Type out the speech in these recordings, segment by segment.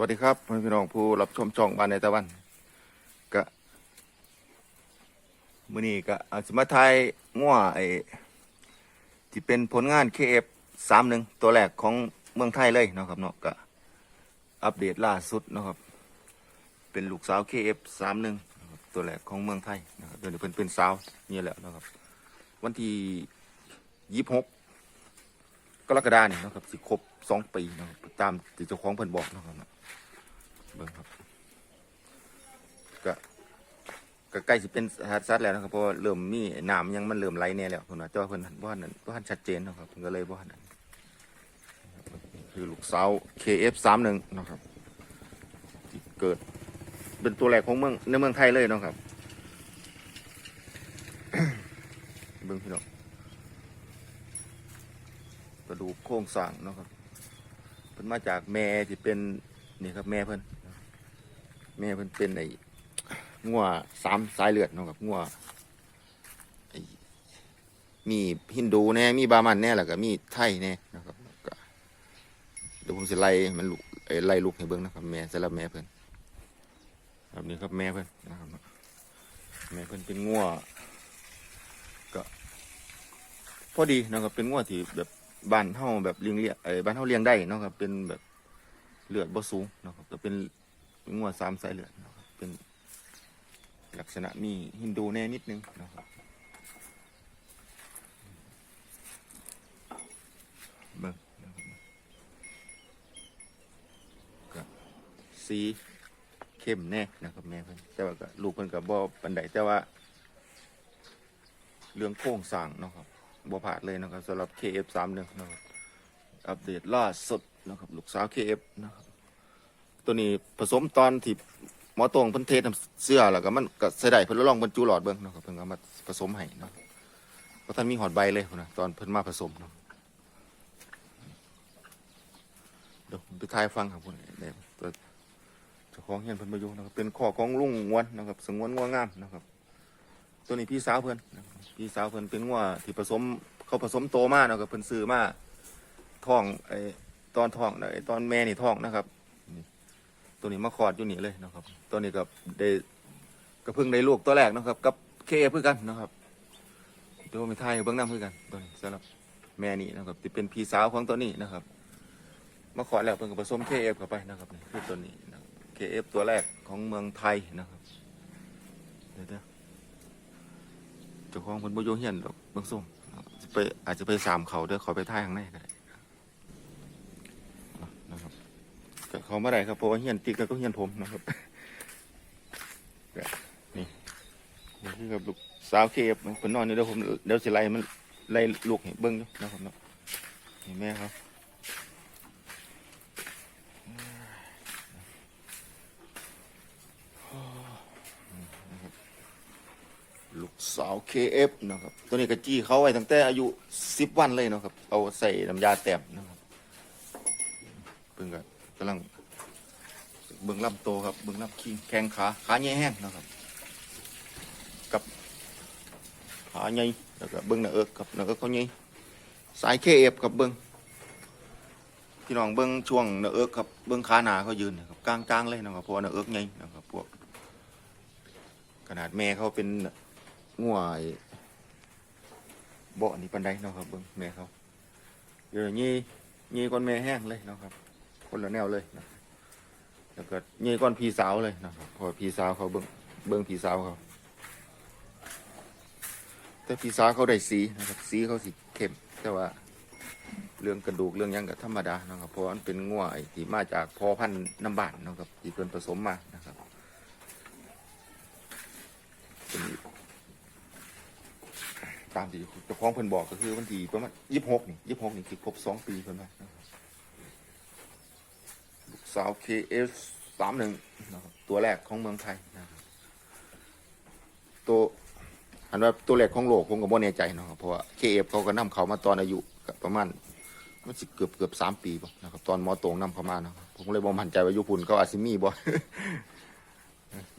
วัสดีครับพ่อพี่น้องผู้รับชมช่องบ้านในตะวันก็มือนี้ก็อาจจะมาทยง่วไอ้ที่เป็นผลงาน KF 31ตัวแรกของเมืองไทยเลยเนาะครับเนาะก็อัปเดตล่าสุดเนาะครับ เป็นลูกสาว KF 31นะครับตัวแรกของเมืองไทยนะครับเดี๋ยวนี้เพิ่นเป็นสาวนี่แหละเนาะครับ วันที่26กกรกฎาคมนี่เนะครับสิครบสองปีนะครับตามที่เจ้าของเพิ่นบอกนะครับนะงครับก็ ก็ใกล้สิเป็นสัตว์แล้วนะครับเพราะว่าเริ่มมีน้ำยังมันเริ่มไหลแน่แล้วคนว่าเจ้าเพิ่นบ่ทันนั้นบ่ทันชัดเจนนะครับเพิ่นก็เลยบ่ทันนั้นคือลูกสาว KF31 นะครับที่เกิดเป็นตัวแรกของเมืองในเมืองไทยเลยนะครับเบิ่งพี่น้องกระดูกโครงสร้างนะครับเพิ่นมาจากแม่ที่เป็นนี่ครับแม่เพิ่นแม่เพิ่นเป็นไอ้ งัวสามสายเลือดเนาะครับงัวมีฮินดูแน่มีบามันแน่แล้วก็มีไทยแน่นะครับก็เดี๋ยวผมจะไล่มันลูกไอ้ไล่ลูกให้เบิ่งนะครับ แม่สำหรับแม่เพิ่อนครับนี่ครับแม่เพิ่อนนะครับแม่เพิ่อนเป็นงัวก็พอดีนะครับเป็นงัวที่แบบบ้านเฮาแบบเลี้ยงเลี้ยงไอ้บ้านเฮาเลี้ยงได้นะครับ เป็นแบบเลือดบ่สูงนะครับแต่เป็นงัวสามสายเลือดนะครับเป็น ลักษณะมีฮินดูแน่นิดนึงนะครับเบิ่งก็สีเข้มแน่นะครับแม่เพิ่นแต่ว่าก็ลูกเพิ่นก็บ่ปานใดแต่ว่า เรื่องโครงสร้างนะครับบ่พลาดเลยนะครับสำหรับ KF31 นะครับอัปเดตล่าสุดนะครับลูกสาว KF นะครับตัวนี้ผสมตอนที่ หมอตรงเพิ่นเทน้ำเสื้อแล้วก็มันก็ใส่ได้เพิ่นลองบรรจุหลอดเบิ่งเนาะครับเพิ่นก็มาผสมให้เนาะก็ท่านมีหอดใบเลยพุ่นนะตอนเพิ่นมาผสมเนาะเดี๋ยวผมไปทายฟังครับพุ่นเดี๋ยวตัวเจ้าของเฮียนเพิ่นมาอยู่นะครับเป็นข้อของลุงงวนนะครับสงวนงัวงามนะครับ ตัวนี้พี่สาวเพิ่นนะครับพี่สาวเพิ่นเป็นงัวที่ผสมเขาผสมโตมาเนาะครับเพิ่นซื้อมาท้องไอ้ตอนท้องไอ้ตอนแม่นี่ท้องนะครับ ตัวนี้มาคลอดอยู่นี่เลยนะครับ ตัวนี้ก็ได้ก็เพิ่งได้ลูกตัวแรกนะครับ กับเคเพื่อกันนะครับเดี๋ยวมีไทยเบื้องหน้าเพื่อกันตัวนี้สำหรับแม่นี่นะครับที่เป็นพี่สาวของตัวนี้นะครับ มาคลอดแล้วเพิ่งก็ผสมเคเอฟเข้าไปนะครับนี่คือตัวนี้เคเอฟตัวแรกของเมืองไทยนะครับเดี๋ยวเดี๋ยวเจ้าของคนบุญโยเฮียนดอกเบื้องส้มนะครับจะไปอาจจะไปสามเขาเดี๋ยวขอไปท่ายข้างในก็ได้นะครับ ก็ เขาไม่ได้ครับเพราะว่าเฮียนติ๊กแล้วก็เฮียนผมนะครับนี่นี่คือกับลูกสาวเคฟคนนอนนี่เดี๋ยวผมเดี๋ยวสิไล่มันไล่ลูกให้เบิ้งอยู่นะครับเนาะนี่แม่ครับนะครับลูกสาว KF นะครับ ตัวนี้กระจี้เขาไว้ตั้งแต่อายุสิบวันเลยนะครับ เอาใส่น้ำยาแต้มนะครับเพิ่งก็ กำลังเบื้องลำโตครับเบื้องลำคิงแข้งขาขาใหญ่แห้งนะครับ กับขาใหญ่แล้วก็เบื้องหน้าเอิกครับหน้าเอิกเขาใหญ่สายเคเอฟครับเบื้องพี่น้องเบื้องช่วงหน้าเอิกครับเบื้องขาหนาเขายืนนะครับกลางๆเลยนะครับเพราะหน้าเอิกใหญ่นะครับพวกขนาดแม่เขาเป็นง่วยเบาะนี่ปันไดเนาะครับเบื้องแม่เขาเดี๋ยวนี้นี่ก้อนแม่แห้งเลยเนาะครับ คนละแนวเลยนะแล้วก็เงยก้อนพี่สาวเลยนะครับพอพี่สาวเขาเบิ้งเบิ้งพี่สาวเขาแต่พี่สาวเขาได้สีนะครับสีเขาสีเข้มแต่ว่าเรื่องกระดูกเรื่องยังก็ธรรมดานะครับเพราะมันเป็นง่วไอที่มาจากพอพันธุ์น้ำบานนะครับที่เพิ่นผสมมานะครับตามที่เจ้าของเพิ่นบอกก็คือวันที่ประมาณยี่สิบหกนี่ยี่สิบหกนี่คือครบสองปีเพิ่นมานะ สาว KS สามหนึ่งตัวแรกของเมืองไทยนะครับตัวอันว่าตัวแรกของโลกผมก็บ่แน่ใจเนาะครับเพราะว่า KF เขาก็นำเขามาตอนอายุประมาณมันสิเกือบเกือบสามปีป่ะนะครับตอนมอตรงนำเขามานะผมเลยบ่มั่นใจว่าญี่ปุ่นเขาอาจสิมีบ่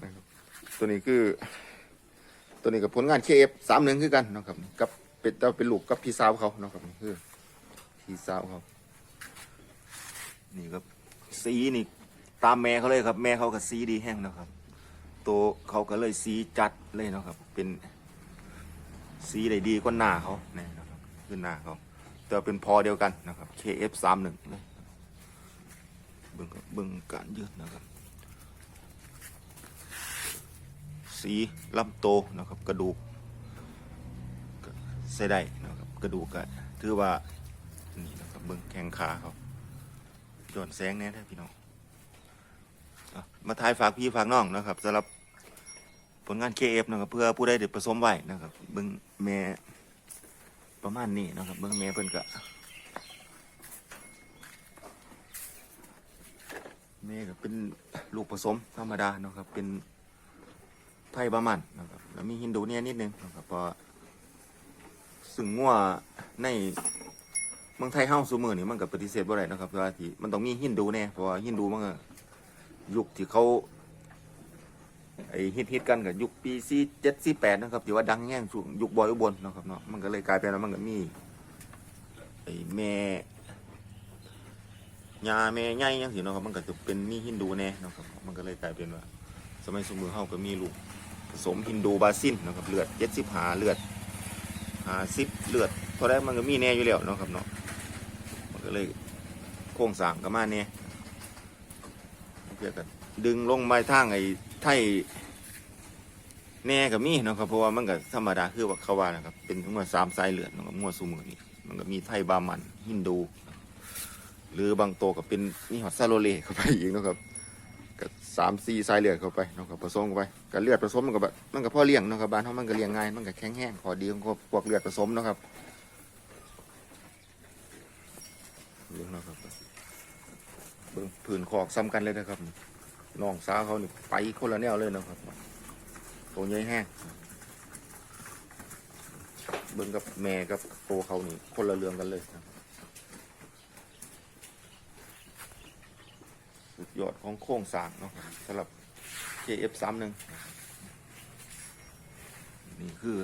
นะครับตัวนี้คือ ตัวนี้กับผลงาน KF สามหนึ่งคือกันนะครับกับเป็นต่ว่าเป็นลูกกับพี่สาวเขานะครับคือพี่สาวเขานี่ครับ สีนี่ตามแม่เขาเลยครับ แม่เขาก็สีดีแห้งนะครับ ตัวเขาก็เลยสีจัดเลยนะครับ เป็นสีได้ดีกว่าหน้าเขาเนี่ยนะครับคือหน้าเขาแต่เป็นพอเดียวกันนะครับ KF31 เลยเบิ่งครับเบิ่งการยืดนะครับ สีลำโตนะครับ กระดูกใส่ได้นะครับ กระดูกก็ถือว่านี่นะครับเบิ่งแข้งขาเขา ย้อนแสงแน่แท้พี่น้องมาทายฝากพี่ฝากน้องนะครับสำหรับผลงาน KF นะครับเพื่อผู้ใดเด็ดผสมไว้นะครับเบิ่งแม่ประมาณนี้นะครับเบิ่งแม่เพิ่นก็แม่ก็เป็นลูกผสมธรรมดานะครับเป็นไทยบามันนะครับแล้วมีฮินดูเนียนิดนึงนะครับพราะซึ่งงัวใน เมืองไทยเฮ้าสูมือนี่มันก็ปฏิเสธบ่ได้นะครับเพราะว่าที่มันต้องมีฮินดูแน่เพราะว่าฮินดูมันก็ยุคที่เขาไอฮิตฮิตกันกับยุคปีสี่เจ็ดสี่แปดนะครับที่ว่าดังแง่งช่วงยุคบอยอุบลนะครับเนาะมันก็เลยกลายเป็นว่ามันก็มีไอแม่ยาแม่ใหญ่ยังสิเนาะครับมันก็จะเป็นมีฮินดูแน่นะครับมันก็เลยกลายเป็นว่า สมัยสมือเฮาก็มีลูกผสมฮินดูบาซินนะครับเลือดเจ็ดสิบหาเลือดหาสิบเลือดเท่าไรมันก็มีแน่อยู่แล้วนะครับเนาะ ก็เลยโค้งสร้างก็มาแน่เพื่อกันดึงลงไม้ทางไอ้ไทยแน่ก็มีเนาะครับเพราะว่ามันก็ธรรมดาคือว่าเขาว่านะครับ เป็นทั้งหมดสามสายเลือดนะครับมั่วซูมือนี่มันก็มีไทยบามันฮินดู หรือบางตัวก็เป็นนี่ฮอตซาโรเลเข้าไปอีกนะครับก็สามสี่สายเลือดเข้าไปนะครับผสมเข้าไปกับเลือดผสมมันก็แบบมันก็พ่อเลี้ยงนะครับบ้านเขามันก็เลี้ยงง่ายมันก็แข็งแห้งขอดีของพวกเลือดผสมนะครับ เลี้ยงนะครับเบิ่งผืนคอกซ้ำกันเลยนะครับน้องสาวเขานี่ไปคนละแนวเลยนะครับตัวใหญ่แห้งเบิ่งกับแม่กับโตเขานี่คนละเรื่องกันเลยนะครับสุดยอดของโครงสางเนาะครับสำหรับ KF31 นี่คือ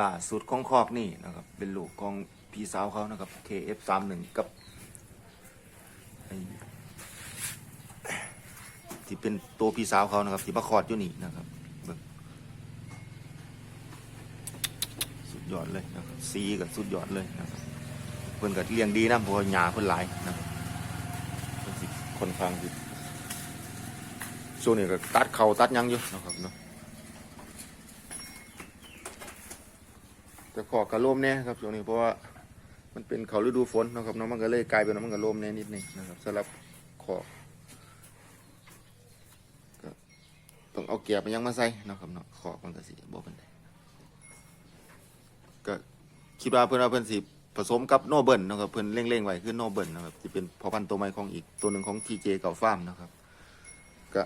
ล่าสุดของคอกนี่นะครับ เป็นลูกของ พี่สาวเขานะครับ KF31 กับที่เป็นตัวพี่สาวเขานะครับ ที่มาคอดอยู่นี่นะครับสุดยอดเลยนะครับสีกับสุดยอดเลยนะครับเพิ่อนก็เลี้ยงดีนะเพราะหญ้าเพิ่อนหลายนะครับเพิ่นสิค่อนข้างสิช่วงนี้ก็ตัดเขาตัดยังอยู่นะครับเนาะแต่ขอกระโลมแน่ครับช่วงนี้เพราะว่า มันเป็นเขาฤดูฝนนะครับเนาะมันก็เลยกลายเป็นว่ามันกระลมแน่นิดนึงนะครับสำหรับขอกก็ต้องเอาเกียบมันยังมาใส่นะครับเนาะขอกมันก็สิบ่เป็นไรก็คิดว่าเพื่อนว่าเพื่อนสิผสมกับโนเบิลนะครับเพื่อนเร่งๆไว้คือโนเบิลนะครับที่เป็นพอพันธุ์ตัวใหม่ของอีกตัวหนึ่งของทีเจเก่าฟาร์มนะครับก็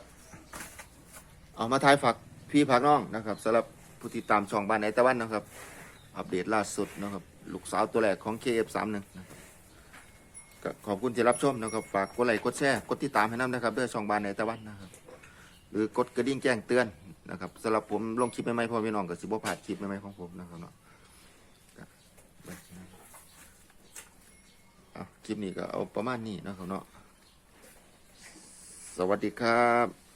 เอามาทายฝากพี่ฝากน้องนะครับสำหรับผู้ติดตามช่องบ้านไหนตะวันนะครับ อัปเดตล่าสุดนะครับ ลูกสาวตัวแรกของ KF31 นะครับก็ขอบคุณที่รับชมนะครับ ฝากกดไลค์กดแชร์กดติดตามให้น้ำนะครับด้วยช่องบ้านไหนตะวันนะครับ หรือกดกระดิ่งแจ้งเตือนนะครับสำหรับผมลงคลิปใหม่ๆพอพี่น้องกับสิบผ่าดคลิปใหม่ๆของผมนะครับเนาะคลิปนี้ก็เอาประมาณนี้นะครับเนาะสวัสดีครับ